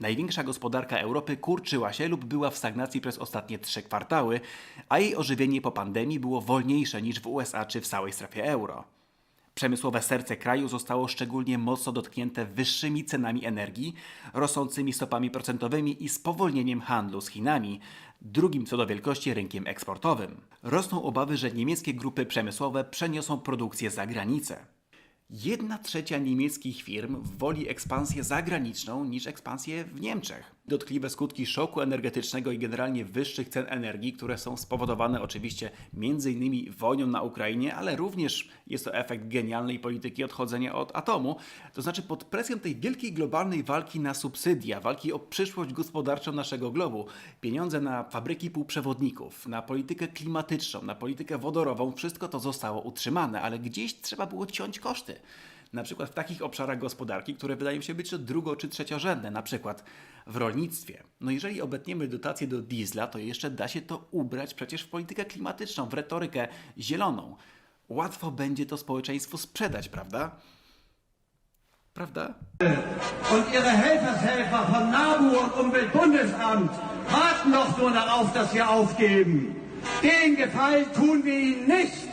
Największa gospodarka Europy kurczyła się lub była w stagnacji przez ostatnie trzy kwartały, a jej ożywienie po pandemii było wolniejsze niż w USA czy w całej strefie euro. Przemysłowe serce kraju zostało szczególnie mocno dotknięte wyższymi cenami energii, rosnącymi stopami procentowymi i spowolnieniem handlu z Chinami, drugim co do wielkości rynkiem eksportowym. Rosną obawy, że niemieckie grupy przemysłowe przeniosą produkcję za granicę. Jedna trzecia niemieckich firm woli ekspansję zagraniczną niż ekspansję w Niemczech. Dotkliwe skutki szoku energetycznego i generalnie wyższych cen energii, które są spowodowane oczywiście m.in. wojną na Ukrainie, ale również jest to efekt genialnej polityki odchodzenia od atomu. To znaczy pod presją tej wielkiej globalnej walki na subsydia, walki o przyszłość gospodarczą naszego globu, pieniądze na fabryki półprzewodników, na politykę klimatyczną, na politykę wodorową, wszystko to zostało utrzymane, ale gdzieś trzeba było ciąć koszty. Na przykład w takich obszarach gospodarki, które wydają się być drugo- czy trzeciorzędne, na przykład w rolnictwie. No jeżeli obetniemy dotacje do diesla, to jeszcze da się to ubrać przecież w politykę klimatyczną, w retorykę zieloną. Łatwo będzie to społeczeństwu sprzedać, prawda? Prawda? Und ihre Helfershelfer von NABU und Umweltbundesamt warten doch nur darauf, dass wir aufgeben. Den Gefallen tun wir ihnen nicht.